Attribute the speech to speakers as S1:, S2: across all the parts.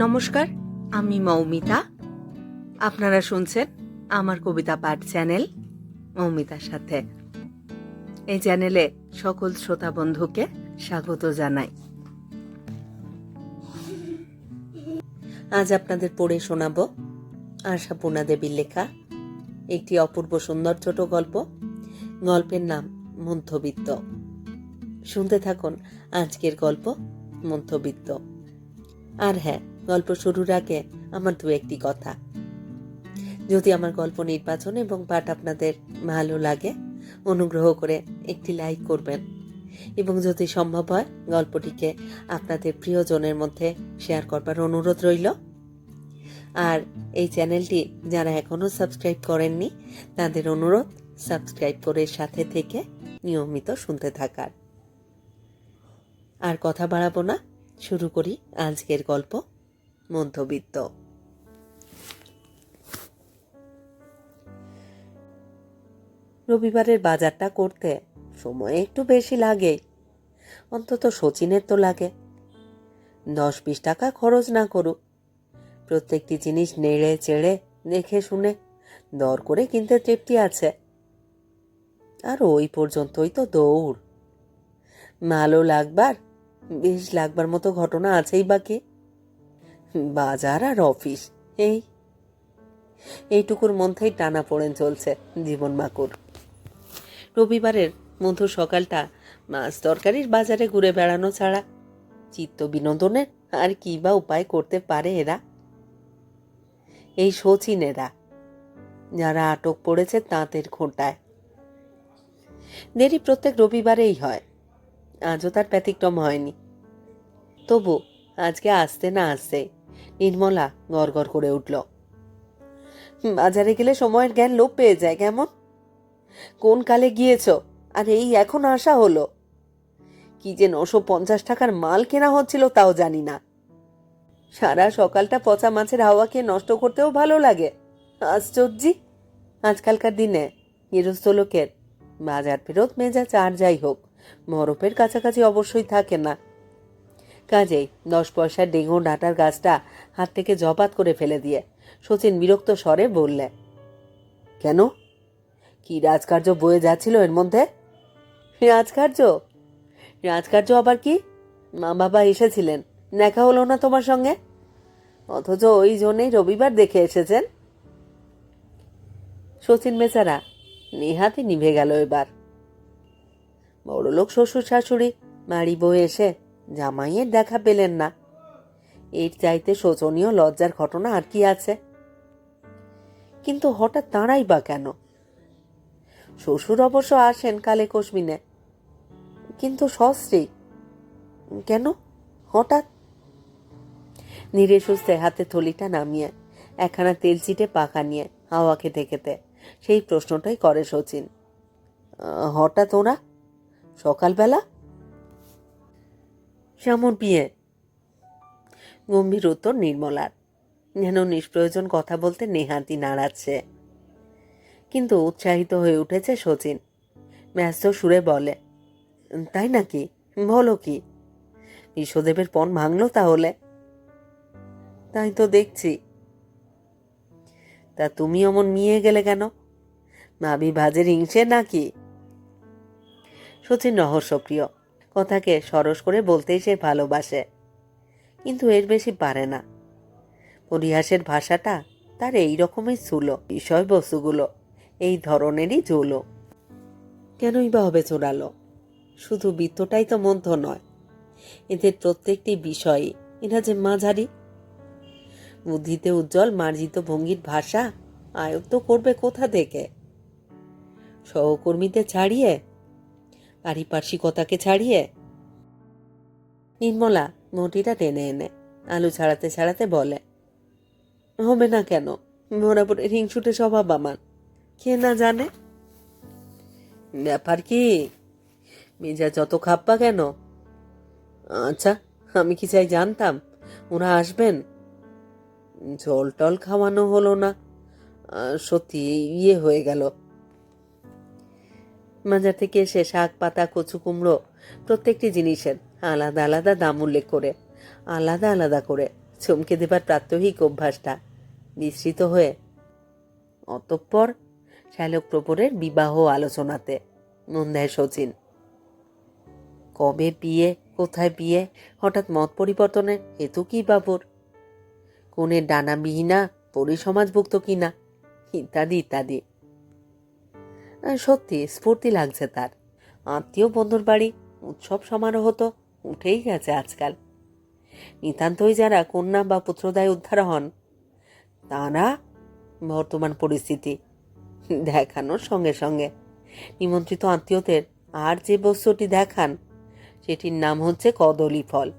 S1: নমস্কার, আমি মৌমিতা। আপনারা শুনছেন আমার কবিতা পাঠ চ্যানেল মৌমিতার সাথে। এই চ্যানেলে সকল শ্রোতা বন্ধুকে স্বাগত জানাই। আজ আপনাদের পড়ে শোনাব আশাপূর্ণা দেবীর লেখা একটি অপূর্ব সুন্দর ছোট গল্প। গল্পের নাম মধ্যবিত্ত শুনতে থাকুন আজকের গল্প মধ্যবিত্ত আর হ্যাঁ গল্প শুরুর আগে আমার দু একটি কথা। যদি আমার গল্প নির্বাচন এবং পাঠ আপনাদের ভালো লাগে, অনুগ্রহ করে একটি লাইক করবেন। এবং যদি সম্ভব হয়, গল্পটিকে আপনাদের প্রিয়জনের মধ্যে শেয়ার করবার অনুরোধ রইল। আর এই চ্যানেলটি যারা এখনও সাবস্ক্রাইব করেননি, তাদের অনুরোধ, সাবস্ক্রাইব করে সাথে থেকে নিয়মিত শুনতে থাকার। আর কথা বাড়াবো না, শুরু করি আজকের গল্প। মধ্যবিত্ত। রবিবারের বাজারটা করতে সময় একটু বেশি লাগে। অন্তত শচীনের তো লাগে। দশ বিশ টাকা খরচ না করুক। প্রত্যেকটি জিনিস নেড়ে চেড়ে, দেখে শুনে দর করে কিনতে তৃপ্তি আছে। আর ওই পর্যন্তই তো দৌড়। ভালো লাগবার, বেশ লাগবার মতো ঘটনা আছেই বাকি বাজার আর অফিস, এই। এইটুকুর মধ্যেই টানা পড়েন চলছে জীবন মাকুর। রবিবারের মধু সকালটা মাছ তরকারির বাজারে ঘুরে বেড়ানো ছাড়া চিত্ত বিনোদনের আর কি বা উপায় করতে পারে এরা? এই শচীনেরা যারা আটক পড়েছে তাঁতের খোঁটায়। দেরি প্রত্যেক রবিবারেই হয়, আজও তার ব্যতিক্রম হয়নি। তবু আজকে আসতে না আসতে নির্মলা গড় করে উঠল। বাজারে গেলে সময়ের জ্ঞান লোপ পেয়ে যায়, কেমন? কোন কালে গিয়েছ? আর এই এখন আসা হলো। কি যে নশো পঞ্চাশ টাকার মাল কেনা হচ্ছিল তাও জানি না। সারা সকালটা পচা মাছের হাওয়াকে নষ্ট করতেও ভালো লাগে। আশ্চর্যি! আজকালকার দিনে গৃহস্থ লোকের বাজার ফেরত মেজা চার যাই হোক, বরফের কাছাকাছি অবশ্যই থাকে না। কাজেই দশ পয়সার ডেঙ্গু ডাঁটার গাছটা হাত থেকে জবাত করে ফেলে দিয়ে শচীন বিরক্ত স্বরে বললে, কেন? কি রাজকার্য বয়ে যাচ্ছিল এর মধ্যে? রাজকার্য? রাজকার্য আবার কি? মা বাবা এসেছিলেন, দেখা হলো না তোমার সঙ্গে? অথচ ওই জন্যেই রবিবার দেখে এসেছেন? শচীন বেচারা নেহাতি নিভে গেল এবার। বড়লোক শ্বশুর শাশুড়ি বাড়ি বয়ে এসে জামাইয়ের দেখা পেলেন না। এর চাইতে শোচনীয় লজ্জার ঘটনা আর কি আছে? কিন্তু হঠাৎ তাঁরাই বা কেন? শ্বশুর অবশ্য আসেন কালে কসমিনে কিন্তু সস্ত্রী? কেন? হঠাৎ? ধীরে সুস্থে হাতে থলিটা নামিয়ে, একখানা তেল চিটে পাকা নিয়ে হাওয়া খেতে খেতে সেই প্রশ্নটাই করে শচীন। হঠাৎ ওরা? সকালবেলা? শ্যামর বিয়ে গম্ভীর উত্তর নির্মলার। যেন নিষ্প্রয়োজন কথা বলতে নেহাতি নাড়াচ্ছে। কিন্তু উৎসাহিত হয়ে উঠেছে শচীন ব্যস্ত সুরে বলে, তাই নাকি? বলো কি? বিশ্বদেবের পণ ভাঙলো তাহলে? তাই তো দেখছি। তা তুমি অমন মিয়ে গেলে কেন? ভাবি ভাজের হিংসে নাকি? সচিন রহস্যপ্রিয়। কথাকে সরস করে বলতেই সে ভালোবাসে। কিন্তু এর বেশি পারে না। পরিহাসের ভাষাটা তার এই রকমই ছিল, বিষয়বস্তুগুলো, এই ধরনেরই জুলো। কেনই বা হবে চোরালো শুধু বৃত্তটাই তো মধ্য নয়। এদের প্রত্যেকটি বিষয়ই এরা যে মাঝারি। বুদ্ধিতে উজ্জ্বল, মার্জিত ভঙ্গির ভাষা আয়ত্ত করবে কোথা থেকে? সহকর্মীদের ছাড়িয়ে পারিপার্শ্বিকতাকে ছাড়িয়ে। নির্মলা মটিটা টেনে এনে আলু ছাড়াতে ছাড়াতে বলে, হবে না কেন? বরাবরের হিংসুটে স্বভাব আমার। কে না জানে? ব্যাপার কি? মেজা যত খাপ্পা কেন? আচ্ছা আমি কি চাই জানতাম? ওরা আসবেন? জল টল খাওয়ানো হলো না। সত্যি ইয়ে হয়ে গেল। বাজার থেকে এসে শাক পাতা, কচু কুমড়ো, প্রত্যেকটি জিনিসের আলাদা আলাদা দাম উল্লেখ করে, আলাদা আলাদা করে চমকে দেবার প্রাত্যহিক অভ্যাসটা বিস্তৃত হয়ে অতঃপর শ্যালক প্রপরের বিবাহ আলোচনাতে মন দেয় শচীন কবে বিয়ে, কোথায় বিয়ে, হঠাৎ মত পরিবর্তনের হেতু কি বাবুর? কোনের ডানাবিহীনা পরিসমাজভুক্ত কিনা? ইত্যাদি ইত্যাদি। সত্যি স্ফূর্তি লাগছে তার। আত্মীয় বন্ধুর বাড়ি, উৎসব সমারোহ তো উঠেই গেছে আজকাল। নিতান্তই যারা কন্যা বা পুত্রদায় উদ্ধার হন, তারা বর্তমান পরিস্থিতি দেখানোর সঙ্গে সঙ্গে নিমন্ত্রিত আত্মীয়দের আর যে বস্তুটি দেখান, সেটির নাম হচ্ছে কদলি ফল।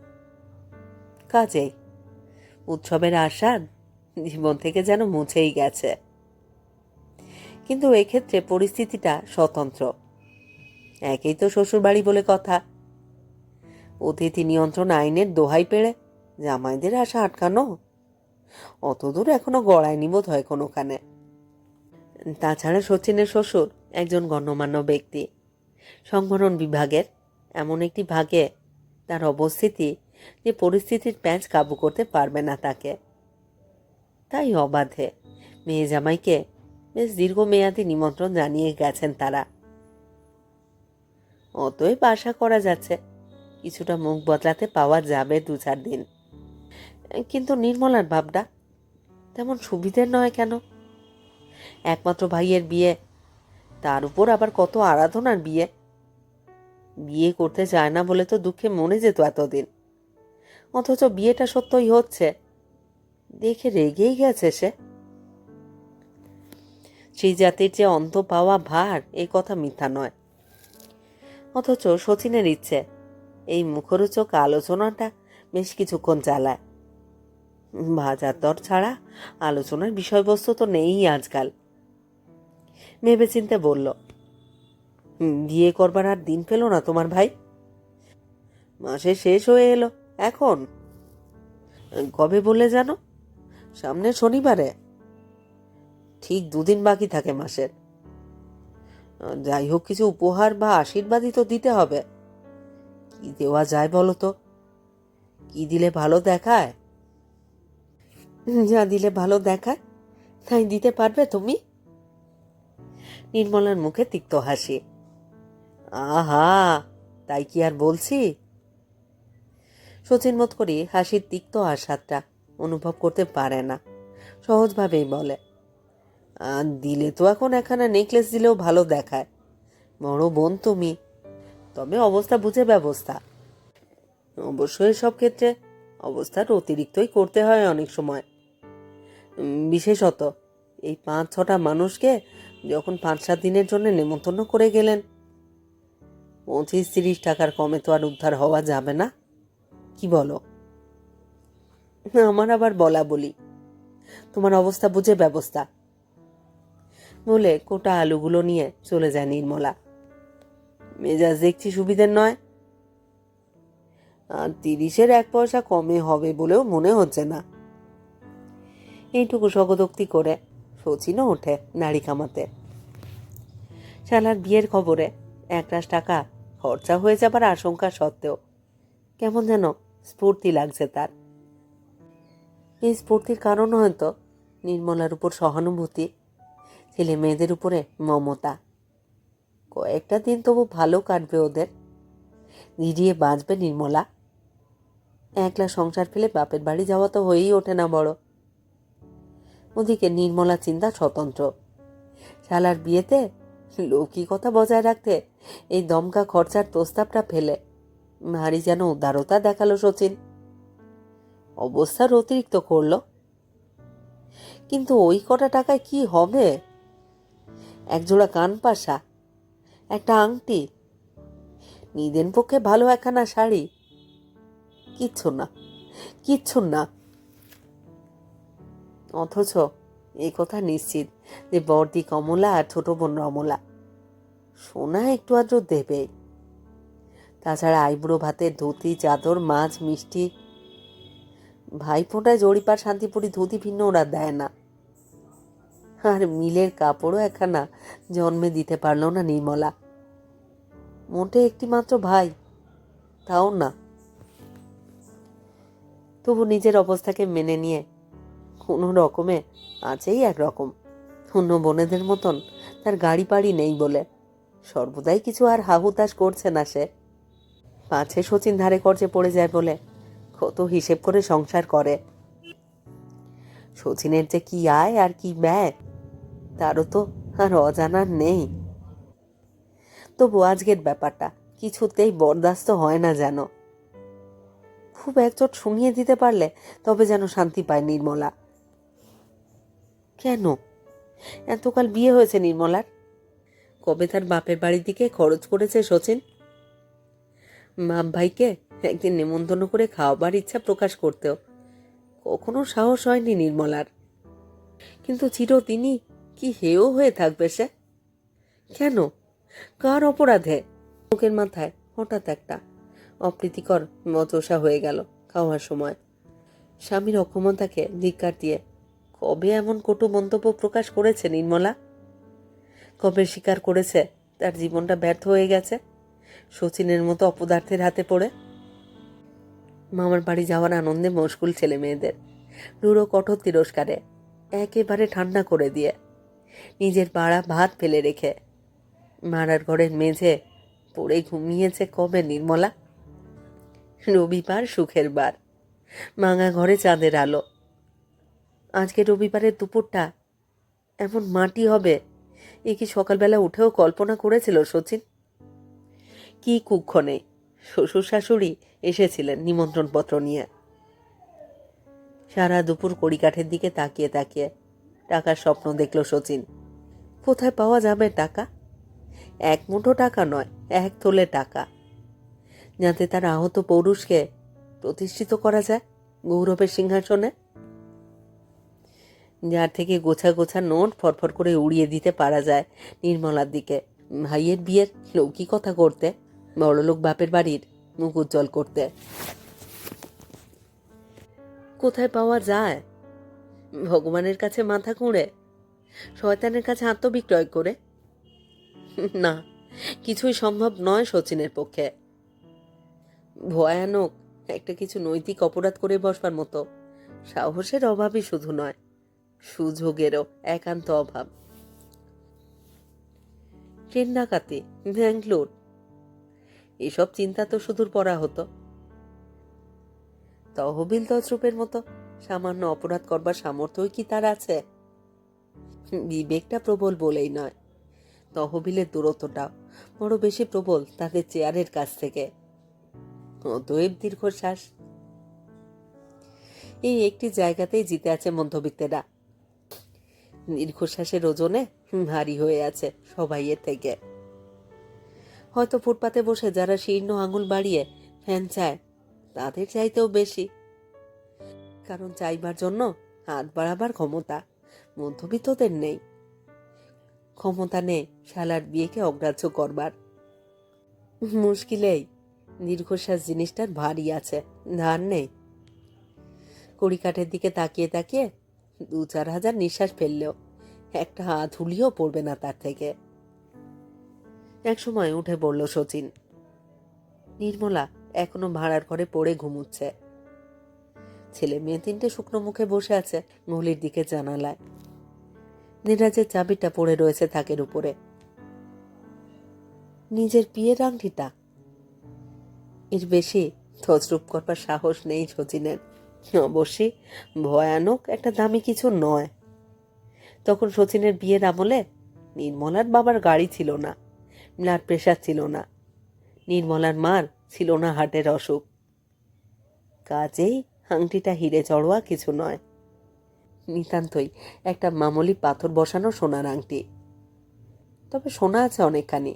S1: কাজেই উৎসবের আস্বাদ জীবন থেকে যেন মুছেই গেছে। কিন্তু এক্ষেত্রে পরিস্থিতিটা স্বতন্ত্র। একেই তো শ্বশুরবাড়ি বলে কথা। অতিথি নিয়ন্ত্রণ আইনের দোহাই পেড়ে জামাইদের আশা আটকানো? অতদূর এখনও গড়ায়নি বোধ হয় কোনোখানে। তাছাড়া সচিনের শ্বশুর একজন গণ্যমান্য ব্যক্তি। সংগঠন বিভাগের এমন একটি ভাগে তার অবস্থিতি যে পরিস্থিতির প্যাঁচ কাবু করতে পারবে না তাকে। তাই অবাধে মেয়ে জামাইকে বেশ দীর্ঘমেয়াদী নিমন্ত্রণ জানিয়ে গেছেন তারা। অতএব আশা করা যাচ্ছে, কিছুটা মুখ বদলাতে পাওয়া যাবে দু চার দিন। কিন্তু নির্মলার ভাবটা তেমন সুবিধের নয় কেন? একমাত্র ভাইয়ের বিয়ে, তার উপর আবার কত আরাধনার বিয়ে? বিয়ে করতে চায় না বলে তো দুঃখে মনে যেত এতদিন। অথচ বিয়েটা সত্যই হচ্ছে। দেখে রেগেই গেছে সে। সেই জাতির যে অন্ত পাওয়া ভার, এই কথা মিথ্যা নয়। অথচ শচীনের ইচ্ছে, এই মুখরোচক আলোচনাটা বেশ কিছুক্ষণ চালায়। বাজার দর ছাড়া আলোচনার বিষয়বস্তু তো নেই আজকাল। ভেবেচিন্তে বলল বিয়ে করবার আর দিন পেল না তোমার ভাই। মাসে শেষ হয়ে এলো, এখন? কবে বলে জানো? সামনে শনিবারে। ঠিক দুদিন বাকি থাকে মাসের। যাই হোক, কিছু উপহার বা আশীর্বাদই তো দিতে হবে। কি দেওয়া যায় বলো তো? কি দিলে ভালো দেখায়? যা দিলে ভালো দেখায়, তাই দিতে পারবে তুমি? নির্মলার মুখে তিক্ত হাসি। আহা, তাই কি আর বলছি? শচীন বোধ করি হাসির তিক্ত আস্বাদটা অনুভব করতে পারে না। সহজভাবেই বলে। আর দিলে তো এখন একখানা নেকলেস দিলেও ভালো দেখায়। বড় বোন তুমি। তবে অবস্থা বুঝে ব্যবস্থা। অবশ্যই সব ক্ষেত্রে অবস্থার অতিরিক্তই করতে হয় অনেক সময়। বিশেষত এই পাঁচ ছটা মানুষকে যখন পাঁচ সাত দিনের জন্য নেমন্তন্ন করে গেলেন, পঁচিশ তিরিশ টাকার কমে তো আর উদ্ধার হওয়া যাবে না। কি বলো? আমার আবার বলা বলি। তোমার অবস্থা বুঝে ব্যবস্থা। বলে কোটা আলুগুলো নিয়ে চলে যায় নির্মলা। মেজাজ দেখছি সুবিধের নয়। আর তিরিশের এক পয়সা কমে হবে বলেও মনে হচ্ছে না। এইটুকু স্বগতোক্তি করে শচীনও ওঠে নাড়ি কামাতে। শালার বিয়ের খবরে এক রাশ টাকা খরচা হয়ে যাবার আশঙ্কা সত্ত্বেও কেমন যেন স্ফূর্তি লাগছে তার। এই স্ফূর্তির কারণ হয়তো নির্মলার উপর সহানুভূতি ছেলে মেয়েদের উপরে মমতা। কয়েকটা দিন তবু ভালো কাটবে ওদের। নিরিয়ে বাঁচবে নির্মলা। একলা সংসার ফেলে বাপের বাড়ি যাওয়া তো হয়েই ওঠে না বড়। ওদিকে নির্মলা চিন্তা স্বতন্ত্র। শালার বিয়েতে লৌকিকতা বজায় রাখতে এই দমকা খরচার প্রস্তাবটা ফেলে। ভারী যেন উদারতা দেখাল শচীন। অবস্থার অতিরিক্ত করল। কিন্তু ওই কটা টাকায় কি হবে? একজোড়া কান পাশা, একটা আংটি নিদেন পক্ষে ভালো একখানা শাড়ি। কিচ্ছু না কিচ্ছু না। অথচ এই কথা নিশ্চিত যে বর্দি কমলা আর ছোট বোন রমলা। সোনা একটু আদ্র দেবে। তাছাড়া আইবুড়ো ভাতের ধুতি, চাদর, মাছ, মিষ্টি, ভাইফোঁটায় জড়িপার শান্তিপুরি ধুতি ভিন্ন ওরা দেয় না। আর মিলের কাপড়ও একখানা জন্মে দিতে পারল না নির্মলা। মোটে একটি মাত্র ভাই, তাও না। তবু নিজের অবস্থাকে মেনে নিয়ে কোনো রকমে আছেই একরকম। অন্য বোনেদের মতন তার গাড়ি পাড়ি নেই বলে। সর্বদাই কিছু আর হাহুতাশ করছে না সে। পাছে সচিন ধারে খরচে পড়ে যায় বলে কত হিসেব করে সংসার করে। সচিনের যে কি আয় আর কি ব্যয় তারও তো আর অজানার নেই। তবু আজকের ব্যাপারটা কিছুতেই বরদাস্ত হয় না যেন। খুব একচোট শুনিয়ে দিতে পারলে তবে যেন শান্তি পায় নির্মলা। কেন? এতকাল বিয়ে হয়েছে নির্মলার? কবে তার বাপের বাড়ির দিকে খরচ করেছে সচিন? বাপ ভাইকে একদিন নেমন্তন্ন করে খাওয়াবার ইচ্ছা প্রকাশ করতেও কখনো সাহস হয়নি নির্মলার। কিন্তু চিরদিনই কি হেও হয়ে থাকবে সে? কেন? কার অপরাধে? লোকের মাথায় হঠাৎ একটা অপ্রীতিকর মতসা হয়ে গেল খাওয়ার সময়। স্বামীর অক্ষমতাকে ধিক্কার দিয়ে, কবে এমন কটু মন্তব্য প্রকাশ করেছে নির্মলা? কবে স্বীকার করেছে তার জীবনটা ব্যর্থ হয়ে গেছে? সচিনের মতো অপদার্থের হাতে পড়ে? মামার বাড়ি যাওয়ার আনন্দে মশগুল ছেলে মেয়েদের রুড়ো কঠোর তিরস্কারে, একেবারে ঠান্ডা করে দিয়ে নিজের পাড়া ভাত ফেলে রেখে। মারার ঘরের মেঝে পড়ে ঘুমিয়েছে কবে নির্মলা? রবিবার সুখের বার। মাঙা ঘরে চাঁদের আলো। আজকে রবিবারের দুপুরটা এমন মাটি হবে, এ কি সকালবেলা উঠেও কল্পনা করেছিল সচিন? কি কুক্ষণে শ্বশুর শাশুড়ি এসেছিলেন নিমন্ত্রণপত্র নিয়ে। সারা দুপুর কড়িকাঠের দিকে তাকিয়ে তাকিয়ে টাকার স্বপ্ন দেখল সচিন। কোথায় পাওয়া যাবে টাকা? এক মুঠো টাকা নয়, এক তোলে টাকা। যাতে তার আহত পৌরুষকে প্রতিষ্ঠিত করা যায় গৌরবের সিংহাসনে। যার থেকে গোছা গোছা নোট ফরফর করে উড়িয়ে দিতে পারা যায় নির্মলার দিকে। ভাইয়ের বিয়ের লৌকিকতা করতে, বড়লোক বাপের বাড়ির মুখ উজ্জ্বল করতে। কোথায় পাওয়া যায় ভগবানের কাছে মাথা কুঁড়ে, শয়তানের কাছে আত্মবিক্রয় করে? না, কিছুই সম্ভব নয় শচীনের পক্ষে। ভয়ানক, একটা কিছু নৈতিক অপরাধ করে বসবার মতো। সাহসের অভাবই শুধু নয়, সুযোগেরও একান্ত অভাব। ট্রেন ডাকাতি, ব্যাঙ্গলোর, এসব চিন্তা তো সুদূর পড়া হতো তহবিল তসরূপের মতো। সামান্য অপরাধ করবার সামর্থ্যই কি তার আছে? বিবেকটা প্রবল বলেই নয়। তহবিলের দূরত্বটাও বড় বেশি প্রবল তাদের চেয়ারের কাছ থেকে। অতএব দীর্ঘশ্বাস। এই একটি জায়গাতেই জিতে আছে মধ্যবিত্তেরা। দীর্ঘশ্বাসের ওজনে ভারী হয়ে আছে সবাইয়ের থেকে। হয়তো ফুটপাতে বসে যারা শীর্ণ আঙুল বাড়িয়ে ফ্যান চায়, তাদের চাইতেও বেশি। কারণ চাইবার জন্য হাত বাড়াবার ক্ষমতা মধ্যবিত্তদের নেই। ক্ষমতা নেই শালার বিয়েকে অগ্রাহ্য করবার। মুশকিলেই দীর্ঘশ্বাস জিনিসটার ভারী আছে, ধার নেই। কড়িকাঠের দিকে তাকিয়ে তাকিয়ে দু চার হাজার নিঃশ্বাস ফেললেও একটা হাত হুলিও পড়বে না তার থেকে। এক সময় উঠে পড়ল শচীন নির্মলা, এখনও ভাড়ার ঘরে পড়ে ঘুমুচ্ছে। ছেলে মেয়ে তিনটে শুকনো মুখে বসে আছে গলির দিকে জানালায়। নিরাজের চাবিটা পড়ে রয়েছে থাকের উপরে। নিজের বিয়ের আংটিটা। এর বেশি তসরূপ করবার সাহস নেই সচিনের অবশ্যই ভয়ানক একটা দামি কিছু নয়। তখন সচিনের বিয়ের আমলে নির্মলার বাবার গাড়ি ছিল না, ব্লাড প্রেশার ছিল না, নির্মলার মার ছিল না হার্টের অসুখ। কাজেই আংটিটা হিরে চড়োয়া কিছু নয়। নিতান্তই একটা মামুলি পাথর বসানো সোনার আংটি। তবে সোনা আছে অনেকখানি।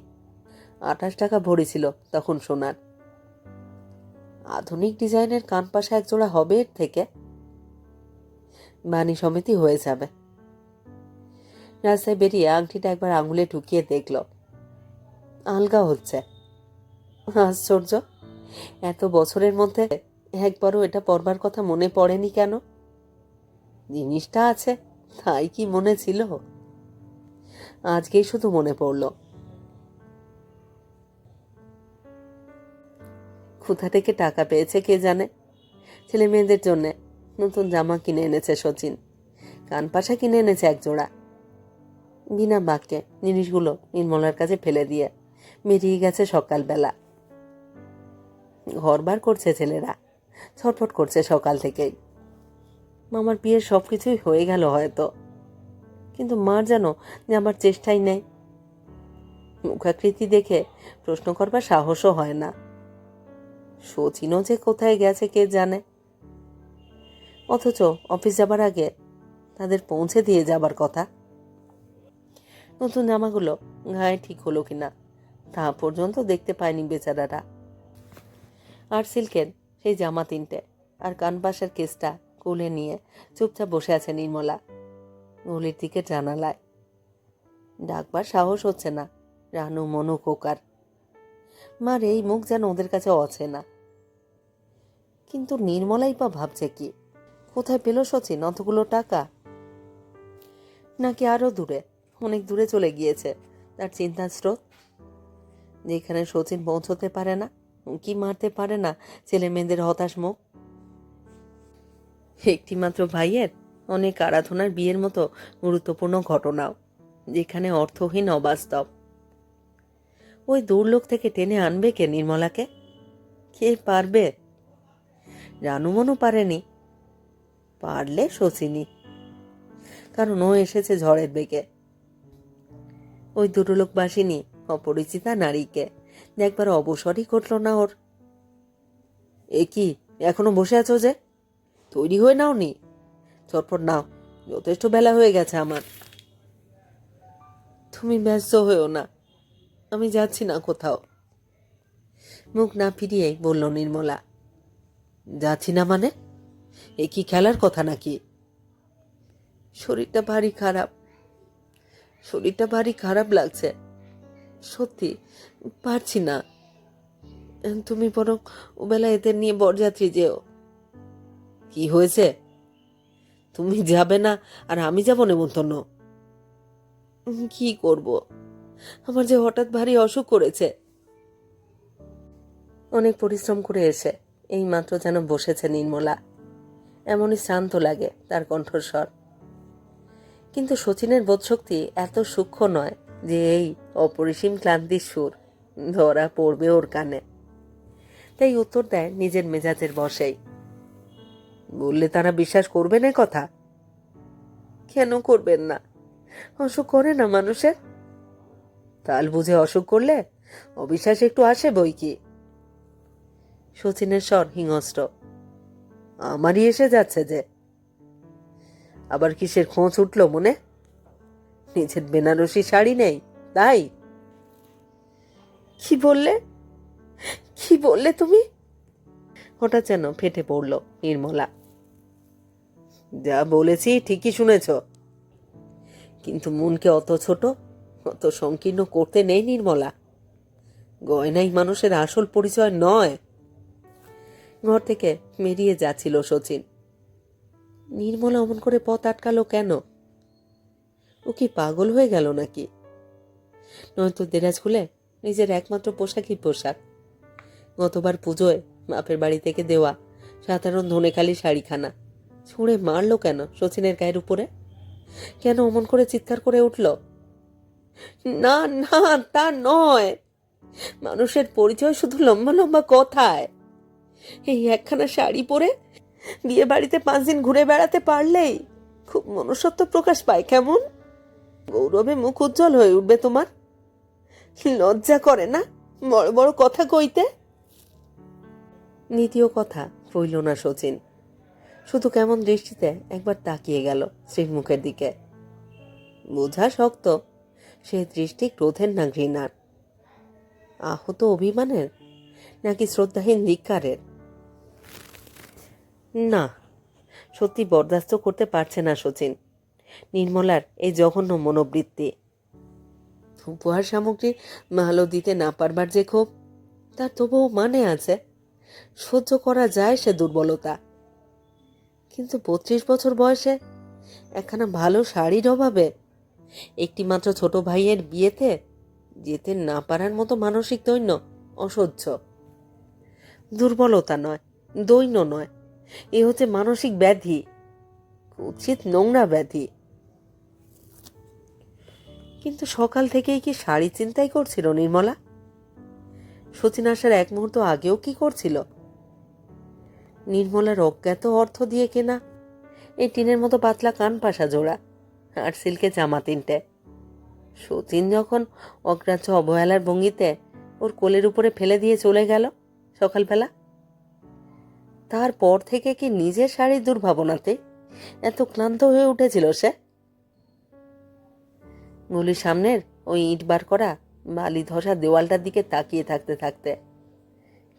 S1: আঠাশ টাকা ভরি ছিল তখন সোনার। আধুনিক ডিজাইনের কানপাশা একজোড়া হবে এর থেকে? বাণী সমিতি হয়ে যাবে। রাস্তায় বেরিয়ে আংটিটা একবার আঙুলে ঢুকিয়ে দেখল। আলগা হচ্ছে। আশ্চর্য! এত বছরের মধ্যে একবারও এটা পড়বার কথা মনে পড়েনি কেন? জিনিসটা আছে, তাই কি মনে ছিল? আজকেই শুধু মনে পড়ল। কোথা থেকে টাকা পেয়েছে কে জানে? ছেলে মেয়েদের জন্যে নতুন জামা কিনে এনেছে সচিন। কানপাশা কিনে এনেছে এক জোড়া। বিনা বাক্যে জিনিসগুলো নির্মলার কাছে ফেলে দিয়ে বেরিয়ে গেছে সকালবেলা। ঘর বার করছে ছেলেরা। ছটফট করছে সকাল থেকেই। মামার বিয়ের সব কিছুই হয়ে গেল হয়তো। কিন্তু মার যেন যাবার চেষ্টাই নেই। মুখাকৃতি দেখে প্রশ্ন করবার সাহসও হয় না। সচিনও যে কোথায় গেছে কে জানে। অথচ অফিস যাবার আগে তাদের পৌঁছে দিয়ে যাবার কথা। নতুন জামাগুলো গায়ে ঠিক হলো কিনা তা পর্যন্ত দেখতে পায়নি বেচারারা। আর সিল্কের সেই জামা তিনটে। আর কানপাশের কেসটা কোলে নিয়ে চুপচাপ বসে আছে নির্মলা। গলির দিকে জানালায়। ডাকবার সাহস হচ্ছে না। রানু মনু কোকার। মার এই মুখ যেন ওদের কাছে অচেনা। কিন্তু নির্মলাই বা ভাবছে কি? কোথায় পেল সচিন? অতগুলো টাকা? নাকি আরও দূরে? অনেক দূরে চলে গিয়েছে। তার চিন্তার স্রোত? যেখানে সচিন পৌঁছতে পারে না। কি মারতে পারে না ছেলে মেয়েদের হতাশ মুখ? একটি মাত্র ভাইয়ের অনেক আরাধনার বিয়ের মতো গুরুত্বপূর্ণ ঘটনাও, যেখানে অর্থহীন অবাস্তব। ওই দূরলোক থেকে টেনে আনবে কে নির্মলাকে? কে পারবে? রানুমনু পারেনি। পারলে শচিনি কারণ ও এসেছে ঝড়ের বেগে। ওই দুটো লোক বাসিনী অপরিচিতা নারীকে। একবার অবসরই ঘটল না ওর। এ কি, এখনও বসে আছো যে? তৈরি হয়ে নাও নি চটপট নাও, যথেষ্ট বেলা হয়ে গেছে আমার। তুমি ব্যস্ত হয়েও না, আমি যাচ্ছি না কোথাও। মুখ না ফিরিয়েই বলল নির্মলা, যাচ্ছি না মানে? এ কি খেলার কথা নাকি? শরীরটা ভারী খারাপ, শরীরটা ভারী খারাপ লাগছে। সত্যি, পারছি না। তুমি বরং ওবেলা এদের নিয়ে বরযাত্রী যেও। কি হয়েছে? তুমি যাবে না আর আমি যাব নেমন্তন্ন। কি করব? আমার যে হঠাৎ ভারী অসুখ করেছে। অনেক পরিশ্রম করে এসে এই মাত্র যেন বসেছে নির্মলা। এমনই শান্ত লাগে তার কণ্ঠস্বর। কিন্তু শচীনের বোধশক্তি এত সূক্ষ্ম নয় যে এই অপরিসীম ক্লান্তির সুর ধরা পড়বে ওর কানে। তাই উত্তর দেয় নিজের মেজাজের বসেই বললে তারা বিশ্বাস করবে না কথা? কেন করবেন না? অসুখ করে না মানুষের? তাল বুঝে অসুখ করলে অবিশ্বাস একটু আসে বই কি? শচীনের স্বর হিংস্র। আমারই এসে যাচ্ছে যে। আবার কিসের খোঁজ উঠল মনে? নিজের বেনারসি শাড়ি নেই, তাই? কি বললে? কি বললে তুমি? হঠাৎ যেন ফেটে পড়ল নির্মলা। যা বলেছি ঠিকই শুনেছ। কিন্তু মনকে অত ছোট, অত সংকীর্ণ করতে নেই নির্মলা। গয়নাই মানুষের আসল পরিচয় নয়। ঘর থেকে বেরিয়ে যাচ্ছিল শচীন নির্মলা অমন করে পথ আটকালো কেন? ও কি পাগল হয়ে গেল নাকি? নয়তো দেরাজ খুলে নিজের একমাত্র পোশাকই পোশাক। গতবার পুজোয় বাপের বাড়ি থেকে দেওয়া সাধারণ ধনেখালি শাড়িখানা ছুঁড়ে মারলো কেন শচীনের গায়ের উপরে? কেন অমন করে চিৎকার করে উঠল? না না, তা নয়। মানুষের পরিচয় শুধু লম্বা লম্বা কথায়। এই একখানা শাড়ি পরে বিয়ে বাড়িতে পাঁচ দিন ঘুরে বেড়াতে পারলেই খুব মনুষ্যত্ব প্রকাশ পায় কেমন? গৌরবে মুখ উজ্জ্বল হয়ে উঠবে তোমার। লজ্জা করে না? বড় বড় কথা কইতে? দ্বিতীয় কথা কইল না শচীন। শুধু কেমন দৃষ্টিতে একবার তাকিয়ে গেল স্ত্রীর মুখের দিকে। বোঝা শক্ত, সে দৃষ্টি ক্রোধের না ঘৃণার। আহত অভিমানের নাকি শ্রদ্ধাহীন ধিক্কারের? না, সত্যি বরদাস্ত করতে পারছে না শচীন। নির্মলার এই জঘন্য মনোবৃত্তি। উপহার সামগ্রী ভালো দিতে না পারবার যে ক্ষোভ, তার তবুও মানে আছে। সহ্য করা যায় সে দুর্বলতা। কিন্তু বত্রিশ বছর বয়সে একখানা ভালো শাড়ির অভাবে একটি মাত্র ছোট ভাইয়ের বিয়েতে যেতে না পারার মতো মানসিক দৈন্য অসহ্য। দুর্বলতা নয়, দৈন্য নয়, এ হচ্ছে মানসিক ব্যাধি উচিত নোংরা ব্যাধি। কিন্তু সকাল থেকেই কি শাড়ি চিন্তাই করছিল নির্মলা? সচিন আসার এক মুহূর্ত আগেও কি করছিল? নির্মলার অজ্ঞাত অর্থ দিয়ে কেনা, এই টিনের মতো পাতলা কান পাশা জোড়া আর সিল্কে জামা তিনটে। সচিন যখন অগ্রাহ্য অবহেলার ভঙ্গিতে ওর কোলের উপরে ফেলে দিয়ে চলে গেল সকালবেলা, তারপর থেকে কি নিজের শাড়ির দুর্ভাবনাতে এত ক্লান্ত হয়ে উঠেছিল সে? গুলির সামনের ওই ইট বার করা বালি ধসা দেওয়ালটার দিকে তাকিয়ে থাকতে থাকতে।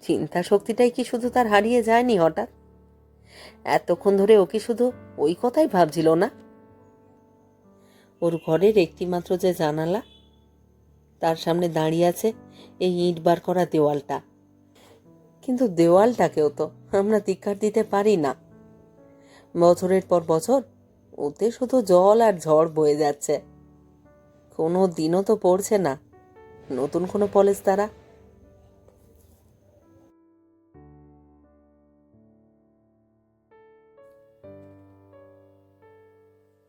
S1: চিন্তা শক্তিটাই কি শুধু তার হারিয়ে যায়নি হঠাৎ? এতক্ষণ ধরে ও কি শুধু ওই কথাই ভাবছিল না? ওর ঘরের একটিমাত্র যে জানালা, তার সামনে দাঁড়িয়ে আছে এই ইট বার করা দেওয়ালটা। কিন্তু দেওয়ালটাকেও তো আমরা ধিক্কার দিতে পারি না। বছরের পর বছর ওতে শুধু জল আর ঝড় বয়ে যাচ্ছে। কোনো দিনও তো পড়ছে না। নতুন কোনো পলেজ তারা?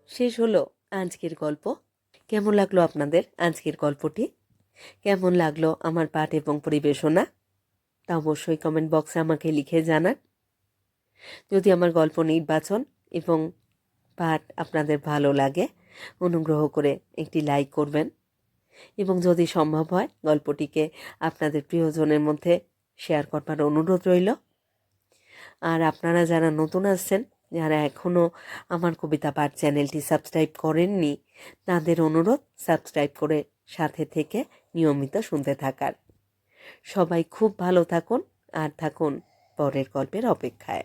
S1: শেষ হলো আজকের গল্প। কেমন লাগল আপনাদের আজকের গল্পটি? কেমন লাগল আমার পাঠ এবং পরিবেশনা? তা অবশ্যই কমেন্ট বক্সে আমাকে লিখে জানান। যদি আমার গল্প নির্বাচন এবং পাঠ আপনাদের ভালো লাগে অনুগ্রহ করে একটি লাইক করবেন। এবং যদি সম্ভব হয়, গল্পটিকে আপনাদের প্রিয়জনের মধ্যে শেয়ার করবার অনুরোধ রইল। আর আপনারা যারা নতুন আসছেন, যারা এখনও আমার কবিতা পাঠ চ্যানেলটি সাবস্ক্রাইব করেননি, তাদের অনুরোধ সাবস্ক্রাইব করে সাথে থেকে নিয়মিত শুনতে থাকার। সবাই খুব ভালো থাকুন, আর থাকুন পরের গল্পের অপেক্ষায়।